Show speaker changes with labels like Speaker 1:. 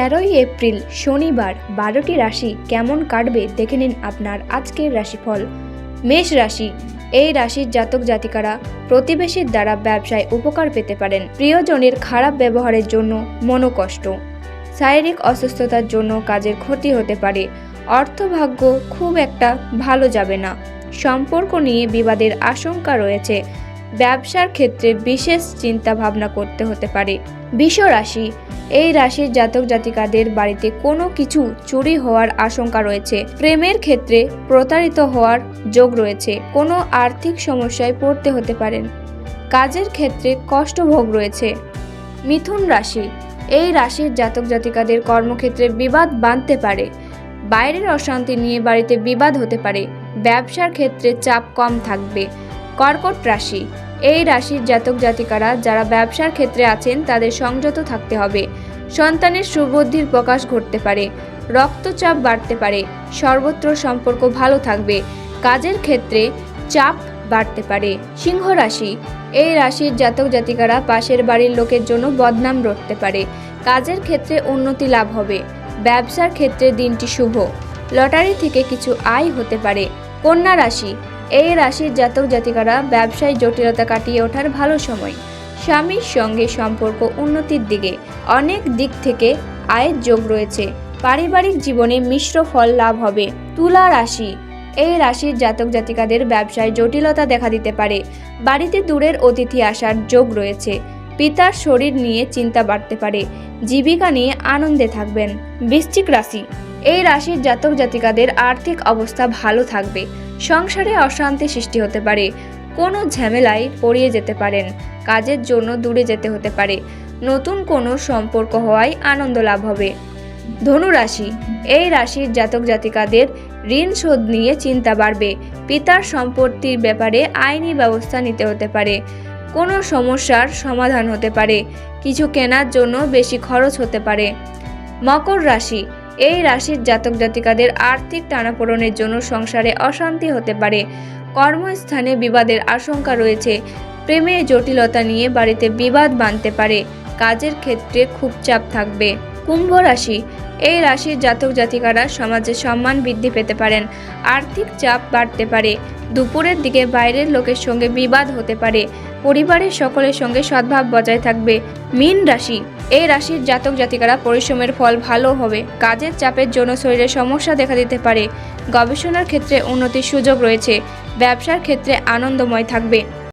Speaker 1: তেরোই এপ্রিল, শনিবার, বারোটি রাশি কেমন কাটবে দেখে নিন আপনার আজকের রাশিফল। মেষ রাশি, এই রাশির জাতক জাতিকারা প্রতিবেশীর দ্বারা ব্যবসায় উপকার পেতে পারেন। প্রিয়জনের খারাপ ব্যবহারের জন্য মনোকষ্ট, শারীরিক অসুস্থতার জন্য কাজের ক্ষতি হতে পারে, অর্থভাগ্য খুব একটা ভালো যাবে না। সম্পর্ক নিয়ে বিবাদের আশঙ্কা রয়েছে ব্যবসার ক্ষেত্রে বিশেষ চিন্তা ভাবনা করতে হতে পারে। বিষ রাশি এই রাশির জাতক জাতিকাদের বাড়িতে কোনো কিছু চুরি হওয়ার আশঙ্কা রয়েছে। প্রেমের ক্ষেত্রে প্রতারিত হওয়ার যোগ রয়েছে। কোনো আর্থিক সমস্যায় পড়তে হতে পারেন। কাজের ক্ষেত্রে কষ্টভোগ রয়েছে। মিথুন রাশি, এই রাশির জাতক জাতিকাদের কর্মক্ষেত্রে বিবাদ বাঁধতে পারে। বাইরের অশান্তি নিয়ে বাড়িতে বিবাদ হতে পারে। ব্যবসার ক্ষেত্রে চাপ কম থাকবে। কর্কট রাশি। এই রাশির জাতক জাতিকারা যারা ব্যবসার ক্ষেত্রে আছেন, তাদের সংযত থাকতে হবে। সন্তানের সুবুদ্ধির প্রকাশ ঘটতে পারে। রক্তচাপ বাড়তে পারে। সর্বত্র সম্পর্ক ভালো থাকবে। কাজের ক্ষেত্রে চাপ বাড়তে পারে। সিংহ রাশি। এই রাশির জাতক জাতিকারা পাশের বাড়ির লোকের জন্য বদনাম রটতে পারে। কাজের ক্ষেত্রে উন্নতি লাভ হবে। ব্যবসার ক্ষেত্রে দিনটি শুভ। লটারি থেকে কিছু আয় হতে পারে। কন্যা রাশি। এই রাশির জাতক জাতিকারা ব্যবসায় জটিলতা কাটিয়ে ওঠার ভালো সময়। স্বামীর সঙ্গে সম্পর্ক উন্নতির দিকে অনেক দিক থেকে আয়ের যোগ রয়েছে। পারিবারিক জীবনে মিশ্র ফল লাভ হবে। তুলা রাশি। এই রাশির জাতক জাতিকাদের ব্যবসায় জটিলতা দেখা দিতে পারে। বাড়িতে দূরের অতিথি আসার যোগ রয়েছে। পিতার শরীর নিয়ে চিন্তা বাড়তে পারে। জীবিকা নিয়ে আনন্দে থাকবেন। বৃশ্চিক রাশি। এই রাশির জাতক জাতিকাদের আর্থিক অবস্থা ভালো থাকবে। সংসারে অশান্তি সৃষ্টি হতে পারে। কোনো ঝামেলায় পড়িয়ে যেতে পারেন। কাজের জন্য দূরে যেতে হতে পারে। নতুন কোনো সম্পর্ক হওয়ায় আনন্দ লাভ হবে। ধনু রাশি। এই রাশির জাতক জাতিকাদের ঋণ শোধ নিয়ে চিন্তা বাড়বে। পিতার সম্পত্তির ব্যাপারে আইনি ব্যবস্থা নিতে হতে পারে। কোনো সমস্যার সমাধান হতে পারে। কিছু কেনার জন্য বেশি খরচ হতে পারে। মকর রাশি। এই রাশির জাতক জাতিকাদের আর্থিক টানাপোড়নের জন্য সংসারে অশান্তি হতে পারে। কর্মস্থানে বিবাদের আশঙ্কা রয়েছে। প্রেমে জটিলতা নিয়ে বাড়িতে বিবাদ বাঁধতে পারে। কাজের ক্ষেত্রে খুব চাপ থাকবে। কুম্ভ রাশি। এই রাশির জাতক জাতিকারা সমাজে সম্মান বৃদ্ধি পেতে পারেন, আর্থিক চাপ বাড়তে পারে, দুপুরের দিকে বাইরের লোকের সঙ্গে বিবাদ হতে পারে, পরিবারের সকলের সঙ্গে সদ্ভাব বজায় থাকবে। মীন রাশি। এই রাশির জাতক জাতিকারা পরিশ্রমের ফল ভালো হবে, কাজের চাপের জন্য শরীরে সমস্যা দেখা দিতে পারে, গবেষণার ক্ষেত্রে উন্নতির সুযোগ রয়েছে, ব্যবসার ক্ষেত্রে আনন্দময় থাকবে।